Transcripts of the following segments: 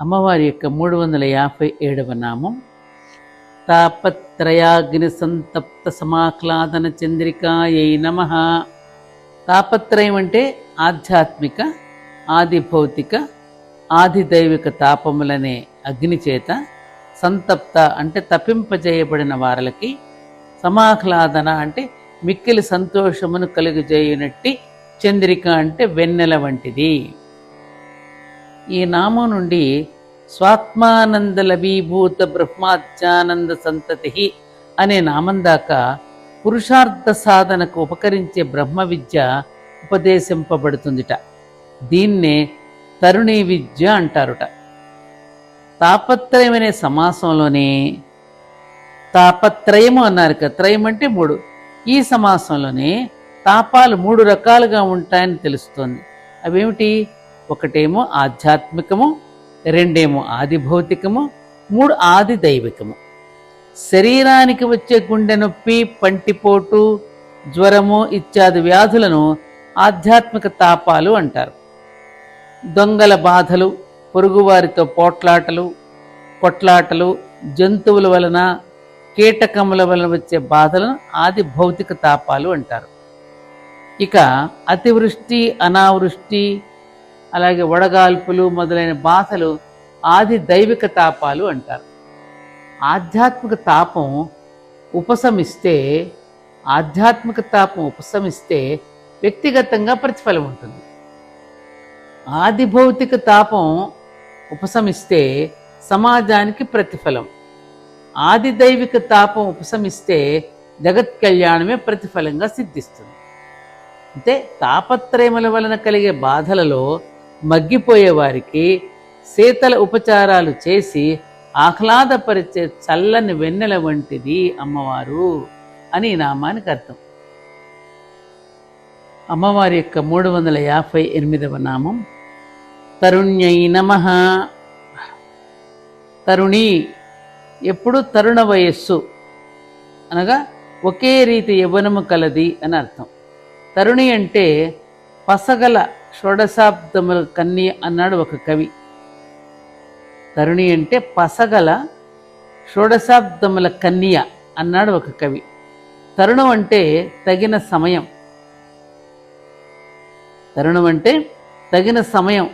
అమ్మవారి యొక్క మూడు వందల యాభై ఏడవ నామం. తాపత్రయాగ్ని సంతప్త సమాహ్లాదన చంద్రికాయై నమ. తాపత్రయం అంటే ఆధ్యాత్మిక ఆది భౌతిక ఆది దైవిక తాపములనే అగ్ని చేత సంతప్త అంటే తప్పింపజేయబడిన వారలకి సమాహ్లాదన అంటే మిక్కిలి సంతోషమును కలుగజేయునట్టి చంద్రిక అంటే వెన్నెల వంటిది. ఈ నామం నుండి స్వాత్మానంద లభీభూత బ్రహ్మాత్యానంద సంతతి అనే నామం దాకా పురుషార్థ సాధనకు ఉపకరించే బ్రహ్మ విద్య ఉపదేశింపబడుతుందిట. దీన్నే తరుణీ విద్య అంటారుట. తాపత్రయం అనే సమాసంలోనే తాపత్రయము అన్నారు కదా. త్రయం అంటే మూడు. ఈ సమాసంలోనే తాపాలు మూడు రకాలుగా ఉంటాయని తెలుస్తోంది. అవేమిటి? ఒకటేమో ఆధ్యాత్మికము రెండేమో ఆది భౌతికము మూడు ఆది దైవికము శరీరానికి వచ్చే గుండె నొప్పి పంటిపోటు జ్వరము ఇత్యాది వ్యాధులను ఆధ్యాత్మిక తాపాలు అంటారు. దొంగల బాధలు పొరుగువారితో పోట్లాటలు కొట్లాటలు జంతువుల వలన కీటకముల వలన వచ్చే బాధలను ఆది భౌతిక తాపాలు అంటారు. ఇక అతివృష్టి అనావృష్టి అలాగే వడగాల్పులు మొదలైన బాధలు ఆది దైవిక తాపాలు అంటారు. ఆధ్యాత్మిక తాపం ఉపశమిస్తే ఆధ్యాత్మిక తాపం ఉపశమిస్తే వ్యక్తిగతంగా ప్రతిఫలం ఉంటుంది. ఆది భౌతిక తాపం ఉపశమిస్తే సమాజానికి ప్రతిఫలం. ఆది దైవిక తాపం ఉపశమిస్తే జగత్ కళ్యాణమే ప్రతిఫలంగా సిద్ధిస్తుంది. అంటే తాపత్రయముల వలన కలిగే బాధలలో మగ్గిపోయేవారికి శీతల ఉపచారాలు చేసి ఆహ్లాదపరిచే చల్లని వెన్నెల వంటిది అమ్మవారు అని ఈ నామానికి అర్థం. అమ్మవారి యొక్క మూడు వందల యాభై ఎనిమిదవ నామం. తరుణ్యై నమ. తరుణి. ఎప్పుడు తరుణ వయస్సు. అనగా ఒకే రీతి యవ్వనము కలది అని అర్థం. తరుణి అంటే పసగల షోడశాబ్దముల కన్య అన్నాడు ఒక కవి. తరుణి అంటే పసగల షోడశాబ్దముల కన్య అన్నాడు ఒక కవి. తరుణం అంటే తగిన సమయం. తరుణం అంటే తగిన సమయం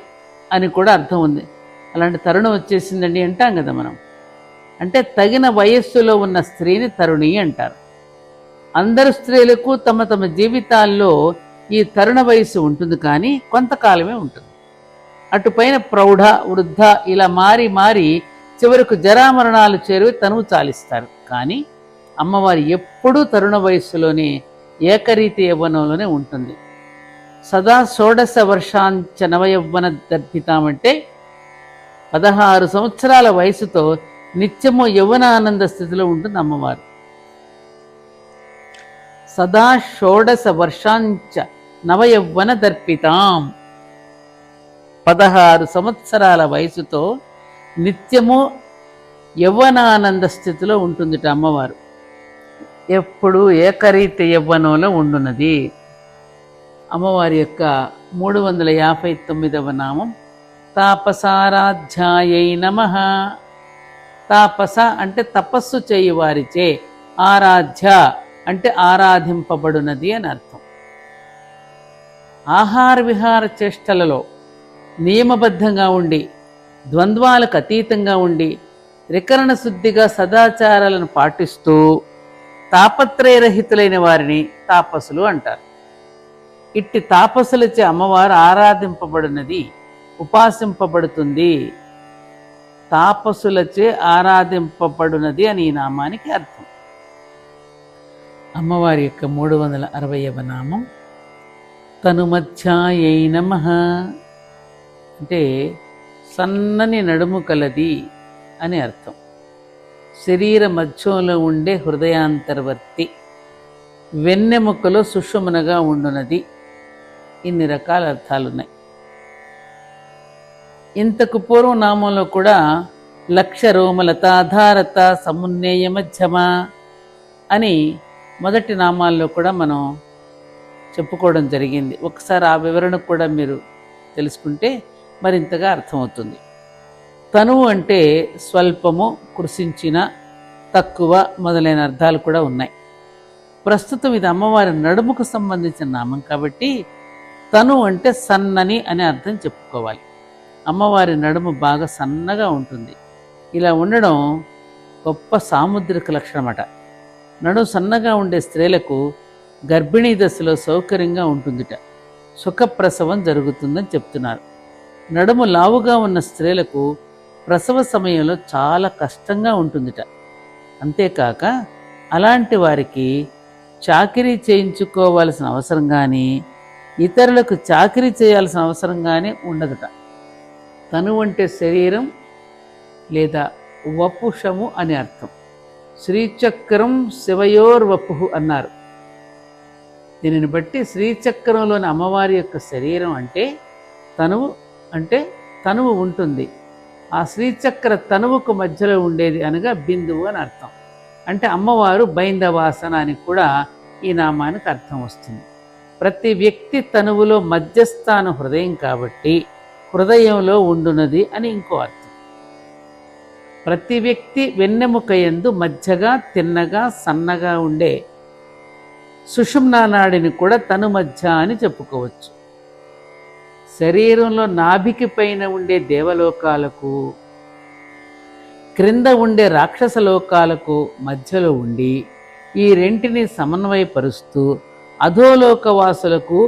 అని కూడా అర్థం ఉంది. అలాంటి తరుణం వచ్చేసిందండి అంటాం కదా మనం. అంటే తగిన వయస్సులో ఉన్న స్త్రీని తరుణి అంటారు. అందరు స్త్రీలకు తమ తమ జీవితాల్లో ఈ తరుణ వయస్సు ఉంటుంది కానీ కొంతకాలమే ఉంటుంది. అటుపైన ప్రౌఢ వృద్ధ ఇలా మారి మారి చివరకు జరామరణాలు చేరువి తనువు చాలిస్తారు. కానీ అమ్మవారి ఎప్పుడూ తరుణ వయస్సులోనే ఏకరీతి యవ్వనంలోనే ఉంటుంది. సదా షోడశ వర్షాంచ నవయవ్వన దర్పితామంటే పదహారు సంవత్సరాల వయసుతో నిత్యము యవ్వనానంద స్థితిలో ఉంటుంది అమ్మవారు. సదా షోడశ వర్షాంచ నవయవ్వన దర్పితాం. పదహారు సంవత్సరాల వయసుతో నిత్యము యవ్వనానంద స్థితిలో ఉంటుందిట అమ్మవారు. ఎప్పుడు ఏకరీతి యవ్వనంలో ఉండున్నది. అమ్మవారి యొక్క మూడు వందల యాభై తొమ్మిదవ నామం తాపసారాధ్యాయై నమ. తాపస అంటే తపస్సు చేయువారిచే ఆరాధ్య అంటే ఆరాధింపబడునది అని అర్థం. ఆహార విహార చేష్టలలో నియమబద్ధంగా ఉండి ద్వంద్వాలకు అతీతంగా ఉండి త్రికరణ శుద్ధిగా సదాచారాలను పాటిస్తూ తాపత్రయరహితులైన వారిని తాపసులు అంటారు. ఇట్టి తాపసులచే అమ్మవారు ఆరాధింపబడినది ఉపాసింపబడుతుంది. తాపసులచే ఆరాధింపబడునది అని ఈ నామానికి అర్థం. అమ్మవారి యొక్క మూడు వందల అరవైవ నామం. తనుమధ్యాయై నమ. అంటే సన్నని నడుము కలది అని అర్థం. శరీర మధ్యంలో ఉండే హృదయాంతర్వర్తి. వెన్నెముకలో సుషుమనగా ఉండునది. ఇన్ని రకాల అర్థాలున్నాయి. ఇంతకు పూర్వం నామంలో కూడా లక్ష రోమలతాధారత సమున్నేయ మధ్యమ అని మొదటి నామాల్లో కూడా మనం చెప్పుకోవడం జరిగింది. ఒకసారి ఆ వివరణ కూడా మీరు తెలుసుకుంటే మరింతగా అర్థమవుతుంది. తనువు అంటే స్వల్పము కృషించిన తక్కువ మొదలైన అర్థాలు కూడా ఉన్నాయి. ప్రస్తుతం ఇది అమ్మవారి నడుముకు సంబంధించిన నామం కాబట్టి తను అంటే సన్నని అనే అర్థం చెప్పుకోవాలి. అమ్మవారి నడుము బాగా సన్నగా ఉంటుంది. ఇలా ఉండడం గొప్ప సాముద్రిక లక్షణమట. నడుము సన్నగా ఉండే స్త్రీలకు గర్భిణీ దశలో సౌకర్యంగా ఉంటుందిట. సుఖప్రసవం జరుగుతుందని చెప్తున్నారు. నడుము లావుగా ఉన్న స్త్రీలకు ప్రసవ సమయంలో చాలా కష్టంగా ఉంటుందిట. అంతేకాక అలాంటి వారికి చాకిరీ చేయించుకోవాల్సిన అవసరం కానీ ఇతరులకు చాకిరీ చేయాల్సిన అవసరం కానీ ఉండదుట. తను అంటే శరీరం లేదా వపుషము అని అర్థం. శ్రీచక్రం శివయోర్వపు అన్నారు. దీనిని బట్టి శ్రీచక్రంలోని అమ్మవారి యొక్క శరీరం అంటే తనువు అంటే తనువు ఉంటుంది. ఆ శ్రీచక్ర తనువుకు మధ్యలో ఉండేది అనగా బిందువు అని అర్థం. అంటే అమ్మవారు బైందవాసన అని కూడా ఈ నామానికి అర్థం వస్తుంది. ప్రతి వ్యక్తి తనువులో మధ్యస్థాన హృదయం కాబట్టి హృదయంలో ఉండునది అని ఇంకో అర్థం. ప్రతి వ్యక్తి వెన్నెముక యందు మధ్యగా తిన్నగా సన్నగా ఉండే సుషుమ్నా నాడిని కూడా తను మధ్య అని చెప్పుకోవచ్చు. శరీరంలో నాభికి పైన ఉండే దేవలోకాలకు క్రింద ఉండే రాక్షస లోకాలకు మధ్యలో ఉండి ఈ రెంటిని సమన్వయపరుస్తూ అధోలోక వాసులకు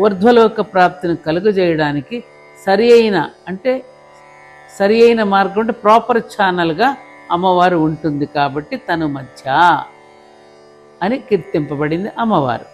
ఊర్ధ్వలోక ప్రాప్తిని కలుగజేయడానికి సరి అయిన అంటే సరి అయిన మార్గం అంటే ప్రాపర్ ఛానల్గా అమ్మవారు ఉంటుంది కాబట్టి తను మధ్య. అని కీర్తింపబడింది అమ్మవారు.